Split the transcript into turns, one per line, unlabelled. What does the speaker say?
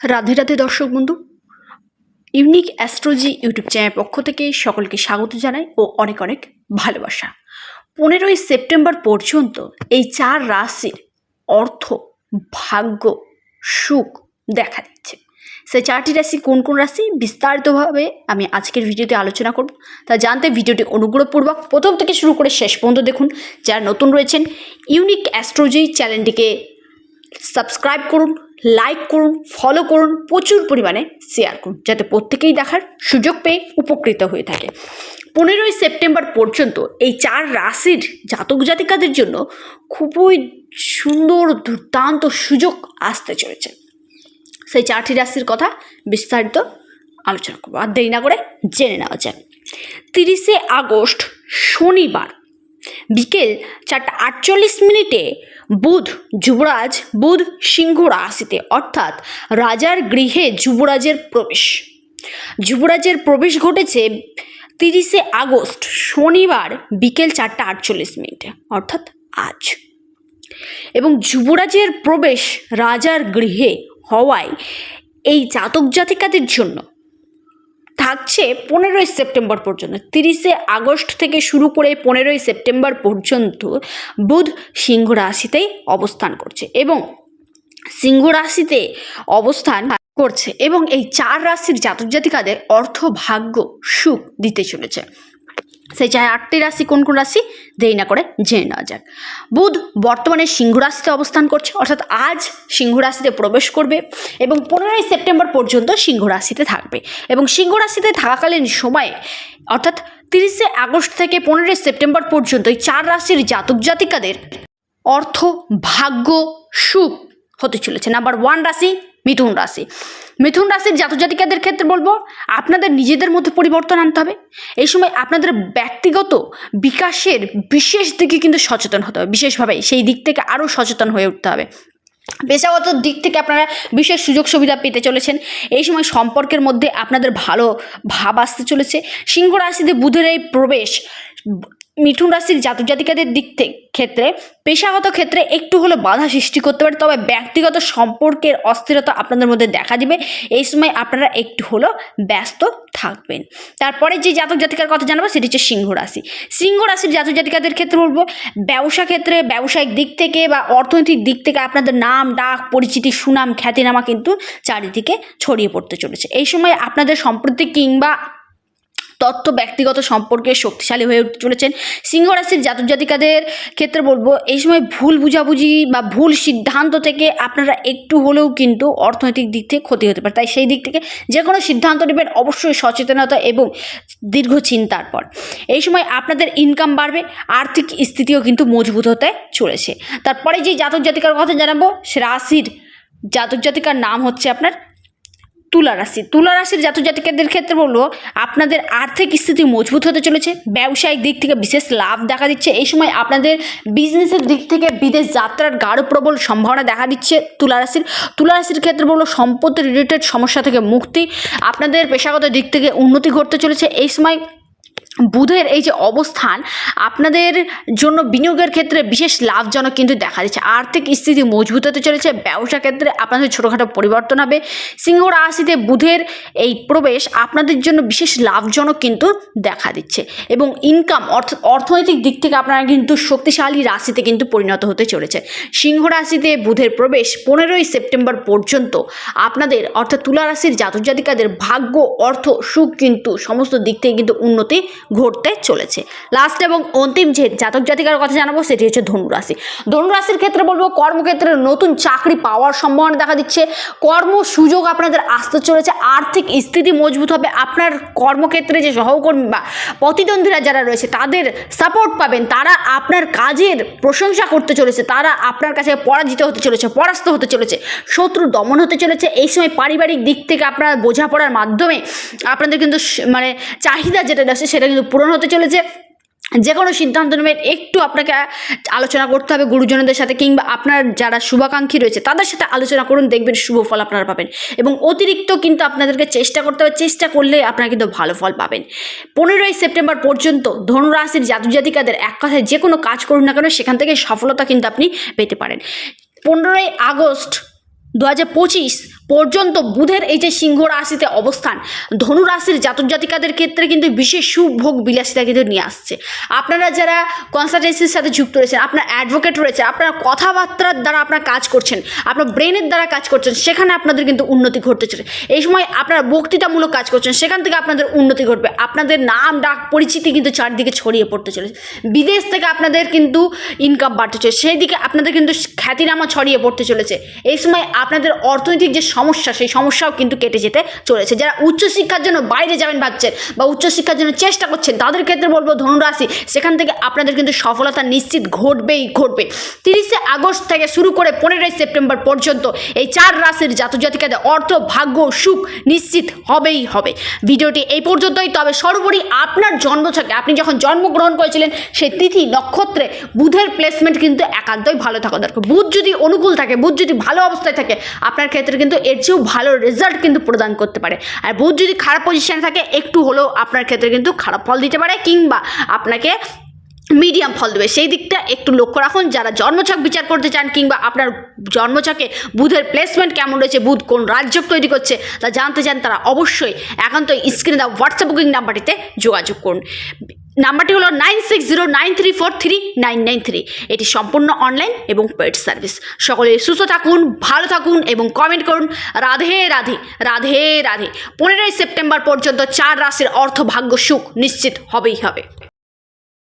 রাধে রাধে দর্শক বন্ধু, unique astrology YouTube channel পক্ষ থেকে সকলকে স্বাগত জানাই ও অনেক অনেক ভালোবাসা। পনেরোই সেপ্টেম্বর পর্যন্ত এই চার রাশির অর্থ, ভাগ্য, সুখ দেখা দিচ্ছে। সেই চারটি রাশি কোন কোন রাশি বিস্তারিতভাবে আমি আজকের ভিডিওতে আলোচনা করব। তা জানতে ভিডিওটি অনুগ্রহপূর্বক প্রথম থেকে শুরু করে শেষ পর্যন্ত দেখুন। যারা নতুন রয়েছেন, ইউনিক অ্যাস্ট্রোলজি চ্যানেলটিকে সাবস্ক্রাইব করুন। লাইক করুন ফলো করুন, প্রচুর পরিমাণে শেয়ার করুন, যাতে প্রত্যেকেই দেখার সুযোগ পেয়ে উপকৃত হয়ে থাকে। পনেরোই সেপ্টেম্বর পর্যন্ত এই চার রাশির জাতক জাতিকাদের জন্য খুবই সুন্দর, দুর্দান্ত সুযোগ আসতে চলেছে। সেই চারটি রাশির কথা বিস্তারিত আলোচনা করব। আর দেরি না করে জেনে নেওয়া যাক। তিরিশে আগস্ট শনিবার বিকেল চারটা আটচল্লিশ মিনিটে বুধ যুবরাজ, বুধ সিংহ রাশিতে, অর্থাৎ রাজার গৃহে যুবরাজের প্রবেশ। যুবরাজের প্রবেশ ঘটেছে তিরিশে আগস্ট, শনিবার বিকেল চারটা আটচল্লিশ মিনিটে, অর্থাৎ আজ। এবং যুবরাজের প্রবেশ রাজার গৃহে হওয়ায় এই জাতক জাতিকাদের জন্য থাকছে পনেরোই সেপ্টেম্বর পর্যন্ত। তিরিশে আগস্ট থেকে শুরু করে পনেরোই সেপ্টেম্বর পর্যন্ত বুধ সিংহ রাশিতেই অবস্থান করছে এবং সিংহ রাশিতে অবস্থান করছে এবং এই চার রাশির জাতক জাতিকাদের অর্থ ভাগ্য সুখ দিতে চলেছে। সেই চার আটটি রাশি, কোন কোন রাশি? দেরি না করে জেনে নেওয়া যাক। বুধ বর্তমানে সিংহ রাশিতে অবস্থান করছে, অর্থাৎ আজ সিংহ রাশিতে প্রবেশ করবে এবং পনেরোই সেপ্টেম্বর পর্যন্ত সিংহ রাশিতে থাকবে এবং সিংহ রাশিতে থাকাকালীন সময়ে, অর্থাৎ তিরিশে আগস্ট থেকে পনেরোই সেপ্টেম্বর পর্যন্ত এই চার রাশির জাতক জাতিকাদের অর্থ ভাগ্য সুখ হতে চলেছে। নাম্বার ওয়ান রাশি মিথুন রাশি। মিথুন রাশির জাতক জাতিকাদের ক্ষেত্রে বলব, আপনাদের নিজেদের মধ্যে পরিবর্তন আনতে হবে। এই সময় আপনাদের ব্যক্তিগত বিকাশের বিশেষ দিকে কিন্তু সচেতন হতে হবে। বিশেষভাবে সেই দিক থেকে আরও সচেতন হয়ে উঠতে হবে। পেশাগত দিক থেকে আপনারা বিশেষ সুযোগ সুবিধা পেতে চলেছেন। এই সময় সম্পর্কের মধ্যে আপনাদের ভালো ভাব আসতে চলেছে। সিংহ রাশিতে বুধের এই প্রবেশ মিঠুন রাশির জাতক জাতিকাদের দিক থেকে ক্ষেত্রে, পেশাগত ক্ষেত্রে একটু হলে বাধা সৃষ্টি করতে পারে, তবে ব্যক্তিগত সম্পর্কের অস্থিরতা আপনাদের মধ্যে দেখা দিবে। এই সময় আপনারা একটু হলেও ব্যস্ত থাকবেন। তারপরে যে জাতক জাতিকার কথা জানাব, সেটি হচ্ছে সিংহ রাশি। সিংহ রাশির জাতক জাতিকাদের ক্ষেত্রে বলব, ব্যবসা ক্ষেত্রে, ব্যবসায়িক দিক থেকে বা অর্থনৈতিক দিক থেকে আপনাদের নাম, ডাক, পরিচিতি, সুনাম, খ্যাতিনামা কিন্তু চারিদিকে ছড়িয়ে পড়তে চলেছে। এই সময় আপনাদের সম্প্রতি কিংবা তথ্য ব্যক্তিগত সম্পর্কে শক্তিশালী হয়ে উঠতে চলেছেন। সিংহ রাশির জাতক জাতিকাদের ক্ষেত্রে বলব, এই সময় ভুল বুঝাবুঝি বা ভুল সিদ্ধান্ত থেকে আপনারা একটু হলেও কিন্তু অর্থনৈতিক দিক থেকে ক্ষতি হতে পারে। তাই সেই দিক থেকে যে কোনো সিদ্ধান্ত নেবেন অবশ্যই সচেতনতা এবং দীর্ঘ চিন্তার পর। এই সময় আপনাদের ইনকাম বাড়বে, আর্থিক স্থিতিও কিন্তু মজবুত হতে চলেছে। তারপরে যে জাতক জাতিকার কথা জানাব, সে রাশির জাতক জাতিকার নাম হচ্ছে আপনার তুলা রাশি। তুলা রাশির জাতক জাতিকাদের ক্ষেত্রে বলব, আপনাদের আর্থিক স্থিতি মজবুত হতে চলেছে, ব্যবসায়িক দিক থেকে বিশেষ লাভ দেখা দিচ্ছে। এই সময় আপনাদের বিজনেসের দিক থেকে বিদেশ যাত্রার গাঢ় প্রবল সম্ভাবনা দেখা দিচ্ছে তুলা রাশির। তুলা রাশির ক্ষেত্রে বলব, সম্পত্তি রিলেটেড সমস্যা থেকে মুক্তি, আপনাদের পেশাগত দিক থেকে উন্নতি ঘটতে চলেছে। এই সময় বুধের এই যে অবস্থান আপনাদের জন্য বিনিয়োগের ক্ষেত্রে বিশেষ লাভজনক কিন্তু দেখা দিচ্ছে। আর্থিক স্থিতি মজবুত হতে চলেছে, ব্যবসা ক্ষেত্রে আপনাদের ছোটোখাটো পরিবর্তন হবে। সিংহ রাশিতে বুধের এই প্রবেশ আপনাদের জন্য বিশেষ লাভজনক কিন্তু দেখা দিচ্ছে এবং ইনকাম অর্থ, অর্থনৈতিক দিক থেকে আপনারা কিন্তু শক্তিশালী রাশিতে কিন্তু পরিণত হতে চলেছে। সিংহ রাশিতে বুধের প্রবেশ পনেরোই সেপ্টেম্বর পর্যন্ত আপনাদের অর্থাৎ তুলা রাশির জাতক জাতিকাদের ভাগ্য, অর্থ, সুখ কিন্তু সমস্ত দিক থেকে কিন্তু উন্নতি ঘটতে চলেছে। লাস্ট এবং অন্তিম যে জাতক জাতিকার কথা জানাব, সেটি হচ্ছে ধনুরাশি। ধনুরাশির ক্ষেত্রে বলব, কর্মক্ষেত্রে নতুন চাকরি পাওয়ার সম্ভাবনা দেখা দিচ্ছে। কর্ম সুযোগ আপনাদের আসতে চলেছে। আর্থিক স্থিতি মজবুত হবে। আপনার কর্মক্ষেত্রে যে সহকর্মী বা প্রতিদ্বন্দ্বীরা যারা রয়েছে, তাদের সাপোর্ট পাবেন। তারা আপনার কাজের প্রশংসা করতে চলেছে। তারা আপনার কাছে পরাজিত হতে চলেছে, পরাস্ত হতে চলেছে, শত্রু দমন হতে চলেছে। এই সময় পারিবারিক দিক থেকে আপনার বোঝাপড়ার মাধ্যমে আপনাদের কিন্তু মানে চাহিদা যেটা রয়েছে, সেটা কিন্তু পূরণ হতে চলেছে। যে কোনো সিদ্ধান্ত নেবেন, একটু আপনাকে আলোচনা করতে হবে গুরুজনদের সাথে কিংবা আপনার যারা শুভাকাঙ্ক্ষী রয়েছে, তাদের সাথে আলোচনা করুন, দেখবেন শুভ ফল আপনারা পাবেন। এবং অতিরিক্ত কিন্তু আপনাদেরকে চেষ্টা করতে হবে, চেষ্টা করলে আপনারা কিন্তু ভালো ফল পাবেন। পনেরোই সেপ্টেম্বর পর্যন্ত ধনুরাশির জাতক জাতিকাদের এক কথায় যে কোনো কাজ করুন না কেন, সেখান থেকে সফলতা কিন্তু আপনি পেতে পারেন। পনেরোই আগস্ট দু হাজার পঁচিশ পর্যন্ত বুধের এই যে সিংহ রাশিতে অবস্থান, ধনু রাশির জাতক জাতিকাদের ক্ষেত্রে কিন্তু বিশেষ সুভোগ বিলাসিতা কিন্তু নিয়ে আসছে। আপনারা যারা কনসালটেন্সির সাথে যুক্ত রয়েছেন, আপনার অ্যাডভোকেট রয়েছে আপনার কথাবার্তার দ্বারা আপনার কাজ করছেন, আপনার ব্রেনের দ্বারা কাজ করছেন, সেখানে আপনাদের কিন্তু উন্নতি ঘটতে চলে এই সময় আপনার বক্তৃতামূলক কাজ করছেন, সেখান থেকে আপনাদের উন্নতি ঘটবে। আপনাদের নাম, ডাক, পরিচিতি কিন্তু চারদিকে ছড়িয়ে পড়তে চলেছে। বিদেশ থেকে আপনাদের কিন্তু ইনকাম বাড়তে চলেছে। সেই দিকে আপনাদের কিন্তু খ্যাতিনামা ছড়িয়ে পড়তে চলেছে। এই সময় আপনাদের অর্থনৈতিক যে সমস্যা, সেই সমস্যাও কিন্তু কেটে যেতে চলেছে। যারা উচ্চশিক্ষার জন্য বাইরে যাবেন ভাবছেন বা উচ্চশিক্ষার জন্য চেষ্টা করছেন, তাদের ক্ষেত্রে বলব ধনুরাশি সেখান থেকে আপনাদের কিন্তু সফলতা নিশ্চিত ঘটবেই ঘটবে। তিরিশে আগস্ট থেকে শুরু করে পনেরোই সেপ্টেম্বর পর্যন্ত এই চার রাশির জাতক জাতিকাদের অর্থ, ভাগ্য, সুখ নিশ্চিত হবেই হবে। ভিডিওটি এই পর্যন্তই, তবে সর্বোপরি আপনার জন্মছকে আপনি যখন জন্মগ্রহণ করেছিলেন, সেই তিথি নক্ষত্রে বুধের প্লেসমেন্ট কিন্তু একান্তই ভালো থাকা। দরকার বুধ যদি অনুকূল থাকে, বুধ যদি ভালো অবস্থায় থাকে, আপনার ক্ষেত্রে কিন্তু এর চেয়েও ভালো রেজাল্ট কিন্তু প্রদান করতে পারে। আর বুধ যদি খারাপ পজিশনে থাকে, একটু হলেও আপনার ক্ষেত্রে কিন্তু খারাপ ফল দিতে পারে কিংবা আপনাকে মিডিয়াম ফল দেবে। সেই দিকটা একটু লক্ষ্য রাখুন। যারা জন্মছক বিচার করতে চান কিংবা আপনার জন্মছকে বুধের প্লেসমেন্ট কেমন রয়েছে, বুধ কোন রাজ্য তৈরি করছে, তা জানতে চান, তারা অবশ্যই একান্ত স্ক্রিনে দেওয়া হোয়াটসঅ্যাপ বুকিং নাম্বারটিতে যোগাযোগ করুন। নাম্বারটি হলো nine six zero nine three four three nine nine three. এটি সম্পূর্ণ অনলাইন এবং পেড সার্ভিস। সকলে সুস্থ থাকুন, ভালো থাকুন এবং কমেন্ট করুন। রাধে রাধে রাধে রাধে। পনেরোই সেপ্টেম্বর পর্যন্ত চার রাশির অর্থ ভাগ্য সুখ নিশ্চিত হবেই হবে।